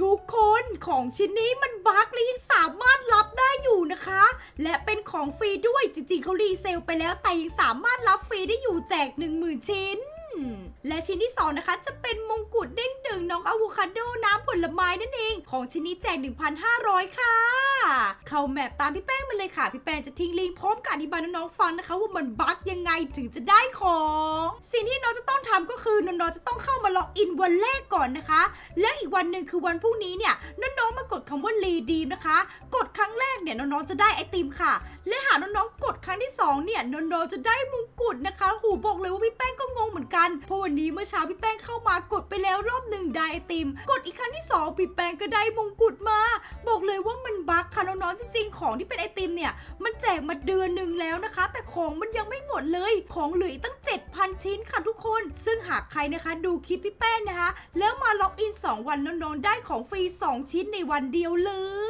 ทุกคนของชิ้นนี้มันบั๊กและยังสามารถรับได้อยู่นะคะ และเป็นของฟรีด้วยจริงๆเขารีเซลไปแล้วแต่ยังสามารถรับฟรีได้อยู่แจก 10,000 ชิ้น และชิ้นที่ 2 นะคะ จะเป็นมงกุฎเด้งดึงน้องอะโวคาโดน้ำผลไม้นั่นเอง ของชิ้นนี้แจก 1,500 ค่ะ เข้าแมปตามพี่แป้งมาเลยค่ะ พี่แป้งจะทิ้งลิงก์พร้อมกับอธิบายน้องๆฟังนะคะ ว่ามันบั๊กยังไงถึงจะได้ของ สิ่งที่น้องจะต้องทำก็คือน้องๆจะต้องเข้ามาล็อกอินวันแรกก่อนนะคะ และ วันหนึ่งคือวันพรุ่งนี้เนี่ยน้องๆมากดคำว่ารีดีมนะคะ กดครั้งแรกเนี่ยน้องๆจะได้ไอติมค่ะ และหากน้องๆกดครั้งที่สองเนี่ยน้องๆจะได้มงกุฎนะคะหูบอกเลยว่าพี่แป้งก็งงเหมือนกันเพราะวันนี้เมื่อเช้าพี่แป้งเข้ามากดไปแล้วรอบหนึ่งได้ไอติม กดอีกครั้งที่สองพี่แป้งก็ได้มงกุฎมา บอกเลยว่ามันบั๊กค่ะน้องๆจริงๆของที่เป็นไอติมเนี่ยมันแจกมาเดือนหนึ่งแล้วนะคะ แต่ของมันยังไม่หมดเลยของเหลืออีกตั้ง 7,000 ชิ้นค่ะทุกคน ซึ่งหากใครนะคะดูคลิปพี่แป้นนะคะ แล้วมาล็อกอิน 2 วันน้องๆได้ของฟรี 2 ชิ้นในวันเดียวเลย